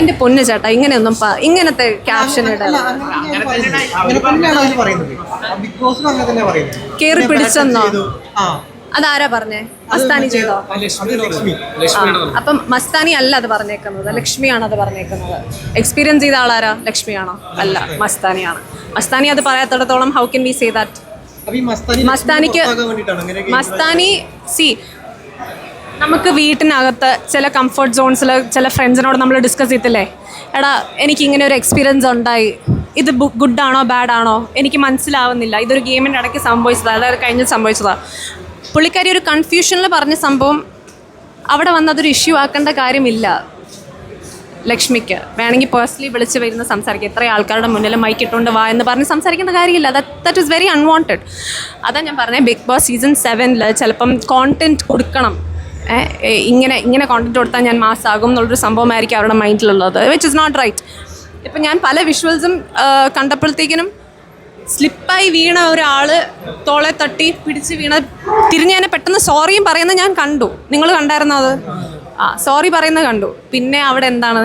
എന്റെ പൊന്നു ചേട്ടാ ഇങ്ങനെയൊന്നും ഇങ്ങനത്തെ ക്യാപ്ഷൻ കേറി പിടിച്ചെന്നോ? അതാരാ പറഞ്ഞേ? മസ്താനി ചെയ്തോ? അപ്പം മസ്താനി അല്ല അത് പറഞ്ഞേക്കുന്നത്. ലക്ഷ്മിയാണ് അത് പറഞ്ഞേക്കുന്നത്. എക്സ്പീരിയൻസ് ചെയ്ത ആളാരാ? ലക്ഷ്മിയാണോ? അല്ല മസ്താനിയാണ്. മസ്താനി അത് പറയാത്തിടത്തോളം how can be say that മസ്താനിക്ക് Mastani C നമുക്ക് വീട്ടിനകത്ത് ചില കംഫർട്ട് സോൺസിൽ ചില ഫ്രണ്ട്സിനോട് നമ്മൾ ഡിസ്കസ് ചെയ്തില്ലേ എടാ എനിക്ക് ഇങ്ങനെ ഒരു എക്സ്പീരിയൻസ് ഉണ്ടായി. ഇത് ഗുഡ് ആണോ ബാഡ് ആണോ? എനിക്ക് മനസ്സിലാവുന്നില്ല. ഇതൊരു ഗെയിമിന്റെ ഇടയ്ക്ക് സംഭവിച്ചതാണ് അതായത് കഴിഞ്ഞ് സംഭവിച്ചതാണ് പുള്ളിക്കാരി ഒരു കൺഫ്യൂഷനിൽ പറഞ്ഞ സംഭവം അവിടെ വന്ന് അതൊരു ഇഷ്യൂ ആക്കേണ്ട കാര്യമില്ല. ലക്ഷ്മിക്ക്. വേണമെങ്കിൽ പേഴ്സണലി വിളിച്ച് വരുന്ന സംസാരിക്കുക ഇത്രയും ആൾക്കാരുടെ മുന്നിൽ മൈക്ക് ഇട്ടുകൊണ്ട് വാ എന്ന് പറഞ്ഞ് സംസാരിക്കേണ്ട കാര്യമില്ല. That that is very unwanted അതാ ഞാൻ പറഞ്ഞത് ബിഗ് ബോസ് സീസൺ സെവനിൽ ചിലപ്പം കോണ്ടന്റ് കൊടുക്കണം. ഇങ്ങനെ ഇങ്ങനെ കോണ്ടന്റ് കൊടുത്താൽ ഞാൻ മാസ്സാകും എന്നുള്ളൊരു സംഭവമായിരിക്കും അവരുടെ മൈൻഡിലുള്ളത് വിച്ച് ഇസ് നോട്ട് റൈറ്റ് ഇപ്പം ഞാൻ പല വിഷ്വൽസും കണ്ടപ്പോഴത്തേക്കിനും സ്ലിപ്പായി വീണ ഒരാൾ തോളെ തട്ടി പിടിച്ച് വീണ തിരിഞ്ഞ് തന്നെ പെട്ടെന്ന് സോറിയും പറയുന്നത് ഞാൻ കണ്ടു. നിങ്ങൾ കണ്ടായിരുന്നോ അത്? ആ സോറി പറയുന്നത് കണ്ടു. പിന്നെ അവിടെ എന്താണ്?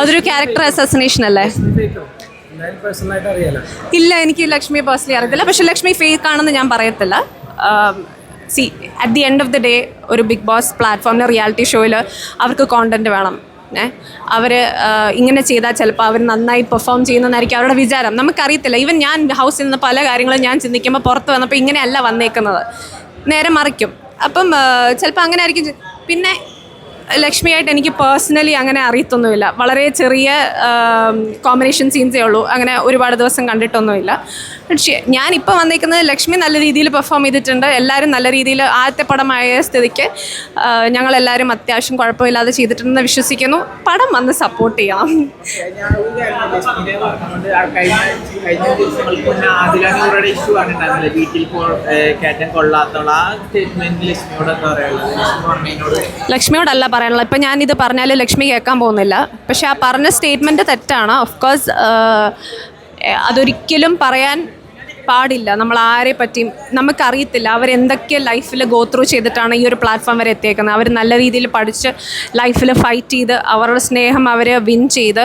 അതൊരു ക്യാരക്ടർ അസസിനേഷൻ അല്ലേ? ഇല്ല എനിക്ക് ലക്ഷ്മിയെ പേഴ്സണലി അറിയത്തില്ല. പക്ഷെ ലക്ഷ്മി ഫേക്ക് ആണെന്ന് ഞാൻ പറയത്തില്ല. See at the end of the day ഒരു ബിഗ് ബോസ് പ്ലാറ്റ്ഫോമിൽ റിയാലിറ്റി ഷോയിൽ അവർക്ക് കോണ്ടന്റ് വേണം. ഏ? അവർ ഇങ്ങനെ ചെയ്താൽ ചിലപ്പോൾ അവർ നന്നായി പെർഫോം ചെയ്യുന്നതായിരിക്കും അവരുടെ വിചാരം. നമുക്കറിയത്തില്ല. ഈവൻ ഞാൻ ഹൗസിൽ നിന്ന് പല കാര്യങ്ങളും ഞാൻ ചിന്തിക്കുമ്പോൾ പുറത്ത് വന്നപ്പോൾ ഇങ്ങനെയല്ല വന്നേക്കുന്നത്. നേരെ മറിക്കും. അപ്പം ചിലപ്പോൾ അങ്ങനെ ആയിരിക്കും പിന്നെ ലക്ഷ്മിയായിട്ട് എനിക്ക് പേഴ്സണലി അങ്ങനെ അറിയത്തൊന്നുമില്ല. വളരെ ചെറിയ കോമ്പിനേഷൻ സീൻസേ ഉള്ളൂ. അങ്ങനെ ഒരുപാട് ദിവസം കണ്ടിട്ടൊന്നുമില്ല. പക്ഷേ ഞാനിപ്പോൾ വന്നിരിക്കുന്നത് ലക്ഷ്മി നല്ല രീതിയിൽ പെർഫോം ചെയ്തിട്ടുണ്ട്. എല്ലാവരും നല്ല രീതിയിൽ ആദ്യത്തെ പടമായ സ്ഥിതിക്ക് ഞങ്ങളെല്ലാവരും അത്യാവശ്യം കുഴപ്പമില്ലാതെ ചെയ്തിട്ടുണ്ടെന്ന് വിശ്വസിക്കുന്നു. പടം വന്ന് സപ്പോർട്ട് ചെയ്യണം ഞാൻ ആ കഴിഞ്ഞ കഴിഞ്ഞ ദിവസങ്ങൾക്ക് മുന്നേ ആദിലാനൂറുടെ ഇഷ്യൂ കണ്ടിട്ടുണ്ടായിരുന്നില്ല വീട്ടിൽ കയറ്റം കൊള്ളാത്തുള്ള ആ സ്റ്റേറ്റ്മെന്റ് ലക്ഷ്മിയോട് എന്താ പറയുള്ളത് ലക്ഷ്മി പറഞ്ഞതിനോട് ലക്ഷ്മിയോടല്ല പറയാനുള്ളത്. ഇപ്പം ഞാനിത് പറഞ്ഞാൽ ലക്ഷ്മി കേൾക്കാൻ പോകുന്നില്ല. പക്ഷെ ആ പറഞ്ഞ സ്റ്റേറ്റ്മെന്റ് തെറ്റാണ്. ഓഫ് കോഴ്സ് അതൊരിക്കലും പറയാൻ പാടില്ല. നമ്മൾ ആരെ പറ്റിയും നമുക്കറിയത്തില്ല. അവരെന്തൊക്കെ ലൈഫിൽ ഗോ ത്രൂ ചെയ്തിട്ടാണ് ഈ ഒരു പ്ലാറ്റ്ഫോം വരെ എത്തിയേക്കുന്നത്. അവർ നല്ല രീതിയിൽ പഠിച്ച് ലൈഫിൽ ഫൈറ്റ് ചെയ്ത് അവരുടെ സ്നേഹം അവരെ വിൻ ചെയ്ത്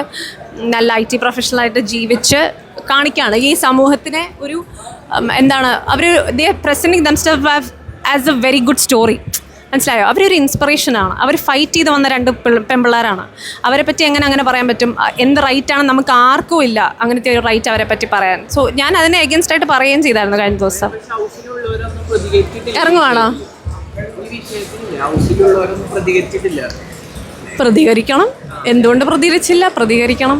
നല്ല ഐ ടി പ്രൊഫഷണലായിട്ട് ജീവിച്ച് കാണിക്കുകയാണ് ഈ സമൂഹത്തിനെ ഒരു എന്താണ് അവർ they presenting them stuff as a very good story മനസ്സിലായോ? അവരൊരു ഇൻസ്പിറേഷനാണ് അവർ ഫൈറ്റ് ചെയ്ത് വന്ന രണ്ട് പിള്ള- പെൺപിള്ളേരാണ്. അവരെ പറ്റി എങ്ങനെ അങ്ങനെ പറയാൻ പറ്റും? എന്ത് റൈറ്റാണ് നമുക്ക് ആർക്കും ഇല്ല. അങ്ങനത്തെ ഒരു റൈറ്റ് അവരെ പറ്റി പറയാൻ. സോ ഞാൻ അതിനെ അഗേൻസ്റ്റ് ആയിട്ട് പറയുകയും ചെയ്തായിരുന്നു കഴിഞ്ഞ ദിവസം. ഇറങ്ങുവാണോ? പ്രതികരിക്കണം. എന്തുകൊണ്ട് പ്രതികരിച്ചില്ല? പ്രതികരിക്കണം.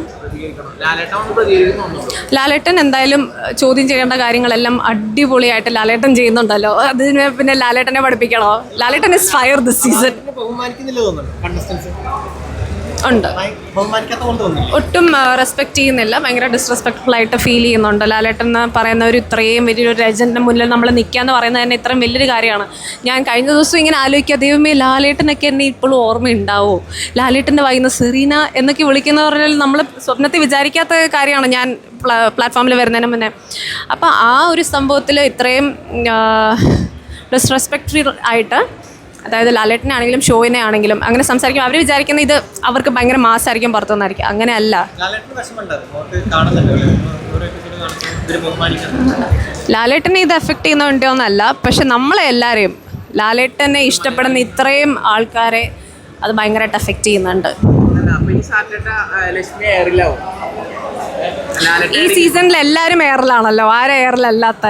ലാലേട്ടൻ എന്തായാലും ചോദ്യം ചെയ്യേണ്ട കാര്യങ്ങളെല്ലാം അടിപൊളിയായിട്ട് ലാലേട്ടൻ ചെയ്യുന്നുണ്ടല്ലോ. അതിന് പിന്നെ ലാലേട്ടനെ പഠിപ്പിക്കണോ? Lalettan is fire this season ഉണ്ട്. ഒട്ടും റെസ്പെക്ട് ചെയ്യുന്നില്ല. ഭയങ്കര ഡിസ്റെസ്പെക്ട്ഫുൾ ആയിട്ട് ഫീൽ ചെയ്യുന്നുണ്ട്. ലാലേട്ടൻ എന്ന് പറയുന്ന ഒരു ഇത്രയും വലിയൊരു രജന്റെ മുന്നിൽ നമ്മൾ നിൽക്കുക എന്ന് പറയുന്നത് തന്നെ ഇത്രയും വലിയൊരു കാര്യമാണ്. ഞാൻ കഴിഞ്ഞ ദിവസം ഇങ്ങനെ ആലോചിക്കുക ദൈവമേ ലാലേട്ടനൊക്കെ എന്നെ ഇപ്പോഴും ഓർമ്മയുണ്ടാവോ? ലാലേട്ടന്റെ വായിന്ന് സെറീന എന്നൊക്കെ വിളിക്കുന്ന പറഞ്ഞാൽ നമ്മൾ സ്വപ്നത്തിൽ വിചാരിക്കാത്ത കാര്യമാണ് ഞാൻ പ്ലാറ്റ്ഫോമിൽ വരുന്നതിന് മുന്നേ. അപ്പോൾ ആ ഒരു സംഭവത്തിൽ ഇത്രയും ഡിസ്റെസ്പെക്ട് ആയിട്ട് അതായത് ലാലേട്ടനാണെങ്കിലും ഷോയിനെ ആണെങ്കിലും അങ്ങനെ സംസാരിക്കും അവർ വിചാരിക്കുന്ന ഇത് അവർക്ക് ഭയങ്കര മാസമായിരിക്കും പുറത്തുനിന്നായിരിക്കും. അങ്ങനെയല്ല. ലാലേട്ടന് ഇത് എഫക്റ്റ് ചെയ്യുന്നുണ്ടോന്നല്ല പക്ഷെ നമ്മളെ എല്ലാവരെയും ലാലേട്ടനെ ഇഷ്ടപ്പെടുന്ന ഇത്രയും ആൾക്കാരെ അത് ഭയങ്കരമായിട്ട് എഫക്റ്റ് ചെയ്യുന്നുണ്ട്. ലക്ഷ്മി എയറിലാവും ഈ സീസണിൽ എല്ലാവരും എയറിലാണല്ലോ. ആരും എയറിലല്ലാത്ത?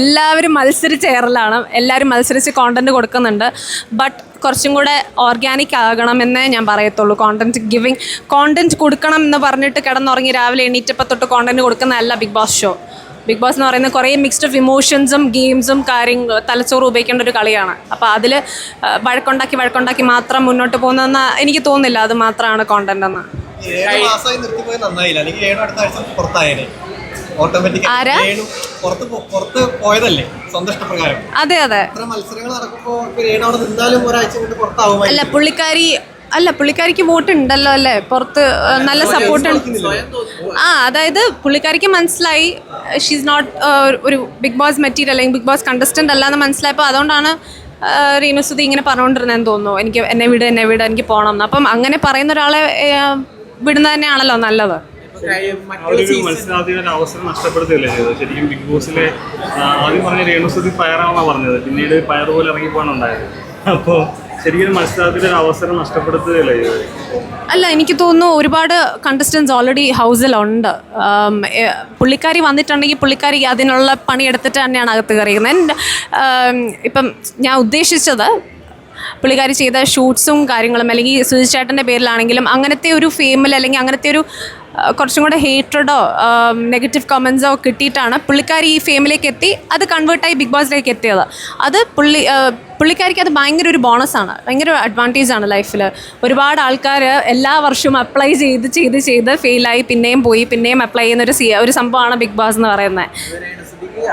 എല്ലാവരും മത്സരിച്ച് എയറിലാണ്. എല്ലാവരും മത്സരിച്ച് കോണ്ടന്റ് കൊടുക്കുന്നുണ്ട്. ബട്ട് കുറച്ചും കൂടെ ഓർഗാനിക് ആകണമെന്നേ ഞാൻ പറയത്തുള്ളൂ. കോണ്ടന്റ് ഗിവിങ് കോണ്ടന്റ് കൊടുക്കണം എന്ന് പറഞ്ഞിട്ട് കിടന്നുറങ്ങി രാവിലെ എണീറ്റപ്പം തൊട്ട് content കൊടുക്കുന്നതല്ല Bigg Boss show Bigg Boss എന്ന് പറയുന്നത് കുറേ മിക്സ്ഡ് ഓഫ് ഇമോഷൻസും ഗെയിംസും കാര്യങ്ങൾ തലച്ചോറ് ഉപയോഗിക്കേണ്ട ഒരു കളിയാണ്. അപ്പോൾ അതിൽ വഴക്കുണ്ടാക്കി വഴക്കുണ്ടാക്കി മാത്രം മുന്നോട്ട് പോകുന്നതെന്ന് എനിക്ക് തോന്നുന്നില്ല. അത് മാത്രമാണ് കോണ്ടന്റ് എന്ന്. ഏഴ് മാസമായി നിർത്തിപ്പോയത് നന്നായില്ല. അല്ലെങ്കിൽ ഏഴു അടുത്ത ആഴ്ച പുറത്തായേനെ. ഓട്ടോമാറ്റിക് ആരാ? ഏഴു പുറത്ത് പോ- പുറത്ത് പോയതല്ലേ? സ്വന്തം ഇഷ്ടപ്രകാരം. അതെ അതെ. മത്സരങ്ങൾ നടക്കുമ്പോൾ നിന്നാലും ഒരാഴ്ച കൊണ്ട് അല്ല പുള്ളിക്കാരി അല്ല പുള്ളിക്കാരിക്ക് വോട്ട് ഉണ്ടല്ലോ അല്ലേ പുറത്ത് നല്ല സപ്പോർട്ട് ആ അതായത് പുള്ളിക്കാരിക്ക് മനസ്സിലായി ഷീസ് നോട്ട് ഒരു ബിഗ് ബോസ് മെറ്റീരിയൽ അല്ലെങ്കിൽ ബിഗ് ബോസ് കണ്ടസ്റ്റന്റ് അല്ലാന്ന് മനസ്സിലായപ്പോൾ അതുകൊണ്ടാണ് റീനുസുതി ഇങ്ങനെ പറഞ്ഞുകൊണ്ടിരുന്നതെന്ന് തോന്നുന്നു. എനിക്ക് എന്നെ വിട് എന്നെ വിട് എനിക്ക് പോകണം എന്ന്. അപ്പം അങ്ങനെ പറയുന്ന ഒരാളെ വിടുന്നത് തന്നെയാണല്ലോ നല്ലത് മത്സരാർത്ഥിയുടെ അവസരം ചെയ്തത്? ശരിക്കും ബിഗ് ബോസിലെ ആദ്യം പറഞ്ഞ രേണുസുതി ഫയറാണെന്നാണ് പറഞ്ഞത്. പിന്നീട് ഫയർ പോലെ ഇറങ്ങിപ്പോകാണ് ഉണ്ടായത് അപ്പോൾ ശരിക്കും മത്സരാർത്ഥിയുടെ ഒരു അവസരം നഷ്ടപ്പെടുത്തുകയല്ലേ ചെയ്തത്? അല്ല എനിക്ക് തോന്നുന്നു ഒരുപാട് കണ്ടസ്റ്റൻസ് ഓൾറെഡി ഹൗസിലുണ്ട് പുള്ളിക്കാരി വന്നിട്ടുണ്ടെങ്കിൽ പുള്ളിക്കാരി അതിനുള്ള പണിയെടുത്തിട്ട് തന്നെയാണ് അകത്ത് കയറിയിരുന്നത് ഇപ്പം ഞാൻ ഉദ്ദേശിച്ചത് പുള്ളിക്കാരി ചെയ്ത ഷൂട്ട്സും കാര്യങ്ങളും അല്ലെങ്കിൽ സുജിച്ചേട്ടന്റെ പേരിലാണെങ്കിലും അങ്ങനത്തെ ഒരു ഫെയിമിൽ അല്ലെങ്കിൽ അങ്ങനത്തെ ഒരു കുറച്ചും കൂടെ ഹേറ്റഡോ നെഗറ്റീവ് കമൻസോ കിട്ടിയിട്ടാണ് പുള്ളിക്കാരി ഈ ഫേമിലേക്ക് എത്തി. അത് കൺവേർട്ടായി ബിഗ് ബോസിലേക്ക് എത്തിയത്. അത് പുള്ളി പുള്ളിക്കാരിക്ക് അത് ഭയങ്കര ഒരു ബോണസാണ് ഭയങ്കര ആണ് ലൈഫിൽ ഒരുപാട് ആൾക്കാർ എല്ലാ വർഷവും അപ്ലൈ ചെയ്ത് ചെയ്ത് ചെയ്ത് ഫെയിലായി പിന്നെയും പോയി പിന്നെയും അപ്ലൈ ചെയ്യുന്ന ഒരു ഒരു സംഭവമാണ് ബിഗ് ബോസ് എന്ന് പറയുന്നത്.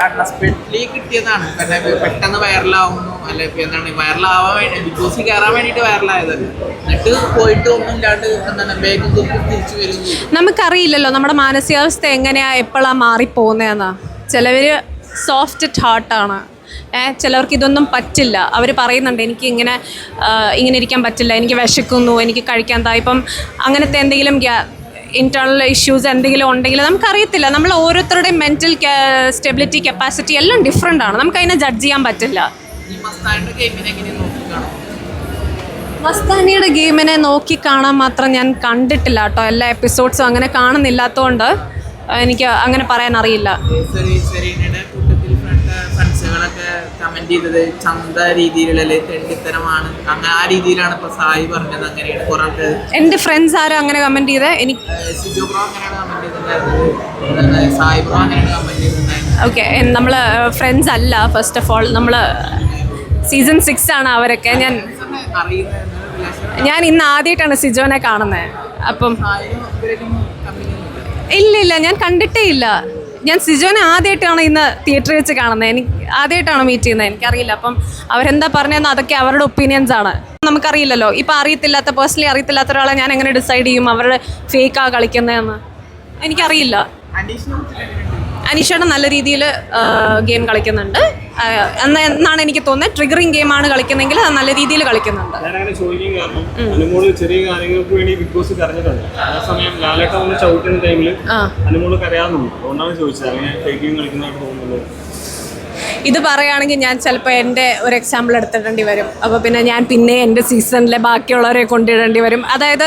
അൺഎക്സ്പെക്ടഡ്ലി കിട്ടിയതാണ്. കാരണം പെട്ടെന്ന് വൈറലാവുന്നു അല്ലെ എന്താണ് വൈറലാവാൻ വേണ്ടി ബിഗ് ബോസിൽ കയറാൻ വേണ്ടിയിട്ട് വൈറലായത് എന്നിട്ട് പോയിട്ട് ഒന്നും ഇല്ലാണ്ട് എന്താണ് ബാഗും തൂക്കി തിരിച്ചു വരും നമുക്കറിയില്ലല്ലോ നമ്മുടെ മാനസികാവസ്ഥ എങ്ങനെയാ എപ്പോഴാ മാറിപ്പോകുന്നതെന്ന്. ചിലവര് സോഫ്റ്റ് ഹാർട്ടാണ് ചിലവർക്ക് ഇതൊന്നും പറ്റില്ല. അവർ പറയുന്നുണ്ട് എനിക്ക് ഇങ്ങനെ ഇങ്ങനെ ഇരിക്കാൻ പറ്റില്ല. എനിക്ക് വിശക്കുന്നു. എനിക്ക് കഴിക്കാൻ താ ഇപ്പം അങ്ങനത്തെ എന്തെങ്കിലും ഇന്റേർണൽ ഇഷ്യൂസ് എന്തെങ്കിലും ഉണ്ടെങ്കിൽ നമുക്കറിയത്തില്ല. നമ്മൾ ഓരോരുത്തരുടെയും മെന്റൽ സ്റ്റെബിലിറ്റി കപ്പാസിറ്റി എല്ലാം ഡിഫറെന്റ് ആണ്. നമുക്ക് അതിനെ ജഡ്ജ് ചെയ്യാൻ പറ്റില്ല. മസ്താനിയുടെ ഗെയിമിനെ നോക്കി കാണാൻ മാത്രം ഞാൻ കണ്ടിട്ടില്ല കേട്ടോ. എല്ലാ എപ്പിസോഡ്സും അങ്ങനെ കാണുന്നില്ലാത്തതുകൊണ്ട് എനിക്ക് അങ്ങനെ പറയാൻ അറിയില്ല. കമന്റ് ചെയ്തത് ചന്ത രീതിയിലുള്ള തെണ്ടിത്തരമാണ് അങ്ങനെ ആ രീതിയിലാണ് ഇപ്പൊ സായി പറഞ്ഞത് അങ്ങനെയാണ് കുറെ ആൾക്കാർ എന്റെ ഫ്രണ്ട്സ് ആരും അങ്ങനെ കമന്റ് ചെയ്ത്? എനിക്ക് സിജോ ബ്രോ അങ്ങനെയാണ് കമന്റ് ചെയ്തിട്ടുണ്ടായിരുന്നത്. സായി ബ്രോ അങ്ങനെയാണ് കമന്റ് ചെയ്തിട്ടുണ്ടായിരുന്നത്. ഓക്കെ നമ്മൾ ഫ്രണ്ട്സ് അല്ല ഫസ്റ്റ് ഓഫ് ഓൾ നമ്മൾ സീസൺ സിക്സ് ആണ് അവരൊക്കെ. ഞാൻ ഞാൻ ഇന്ന് ആദ്യമായിട്ടാണ് സിജോനെ കാണുന്നത് അപ്പം ഇല്ല ഇല്ല ഞാൻ കണ്ടിട്ടേ ഇല്ല. ഞാൻ സിജോനെ ആദ്യമായിട്ടാണ് ഇന്ന് തിയേറ്ററിൽ വെച്ച് കാണുന്നത്. എനിക്ക് ആദ്യമായിട്ടാണ് മീറ്റ് ചെയ്യുന്നത്? എനിക്കറിയില്ല. അപ്പം അവരെന്താ പറഞ്ഞതെന്ന് അതൊക്കെ അവരുടെ ഒപ്പീനിയൻസ് ആണ്. നമുക്കറിയില്ലല്ലോ. ഇപ്പം അറിയത്തില്ലാത്ത പേഴ്സണലി അറിയത്തില്ലാത്ത ഒരാളെ ഞാൻ എങ്ങനെ ഡിസൈഡ് ചെയ്യും? അവരുടെ ഫേക്കാണ് കളിക്കുന്നതെന്ന്. എനിക്കറിയില്ല. അനീഷയുടെ നല്ല രീതിയിൽ ഗെയിം കളിക്കുന്നുണ്ട്. എന്ന് എന്നാണ് എനിക്ക് തോന്നുന്നത് ട്രിഗറിങ് ഗെയിമാണ് കളിക്കുന്നെങ്കിൽ അത് നല്ല രീതിയിൽ കളിക്കുന്നുണ്ട്. ഞാനങ്ങനെ ചോദിക്കാൻ കാരണം അനുമോൾ ചെറിയ കാര്യങ്ങൾക്ക് വേണ്ടി ബിഗ് ബോസ് കരഞ്ഞിട്ടുണ്ട്. അതേസമയം ലാലേട്ട വന്ന് ചവിട്ടുന്ന ടൈമിൽ ആ. അനുമോൾ കരയാറുണ്ട്. അതുകൊണ്ടാണ് ചോദിച്ചത്. അങ്ങനെ കളിക്കുന്നതായിട്ട് ഇത് പറയുകയാണെങ്കിൽ ഞാൻ ചിലപ്പോൾ എന്റെ ഒരു എക്സാമ്പിൾ എടുത്തിടേണ്ടി വരും. അപ്പോൾ പിന്നെ ഞാൻ പിന്നെ എന്റെ സീസണിലെ ബാക്കിയുള്ളവരെ കൊണ്ടിടേണ്ടി വരും. അതായത്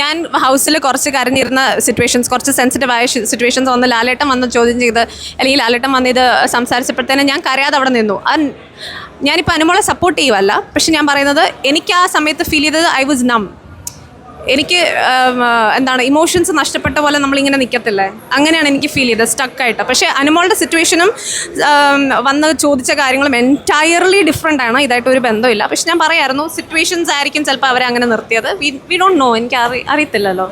ഞാൻ ഹൗസിൽ കുറച്ച് കരഞ്ഞിരുന്ന സിറ്റുവേഷൻസ് കുറച്ച് സെൻസിറ്റീവ് ആയ സിറ്റുവേഷൻസ് വന്ന് ലാലേട്ടം വന്ന് ചോദ്യം ചെയ്ത് അല്ലെങ്കിൽ ലാലേട്ടം വന്ന് ഇത് സംസാരിച്ചപ്പോഴത്തേനും ഞാൻ കരയാതെ അവിടെ നിന്നു. ഞാനിപ്പോൾ അനുമോളെ സപ്പോർട്ട് ചെയ്യുമല്ല പക്ഷെ ഞാൻ പറയുന്നത് എനിക്ക് ആ സമയത്ത് ഫീൽ ചെയ്തത് ഐ വാസ് നം എനിക്ക് എന്താണ് ഇമോഷൻസ് നഷ്ടപ്പെട്ട പോലെ നമ്മളിങ്ങനെ നിൽക്കത്തില്ലേ അങ്ങനെയാണ് എനിക്ക് ഫീൽ ചെയ്തത് സ്റ്റക്കായിട്ട് പക്ഷേ അനുമോളുടെ സിറ്റുവേഷനും വന്ന് ചോദിച്ച കാര്യങ്ങളും എന്റയർലി ഡിഫറെന്റ് ആണ്. ഇതായിട്ട് ഒരു ബന്ധമില്ല പക്ഷെ ഞാൻ പറയായിരുന്നു സിറ്റുവേഷൻസ് ആയിരിക്കും ചിലപ്പോൾ അവരെ അങ്ങനെ നിർത്തിയത്. വി വി ഡോണ്ട് നോ എനിക്ക് അറി അറിയത്തില്ലല്ലോ.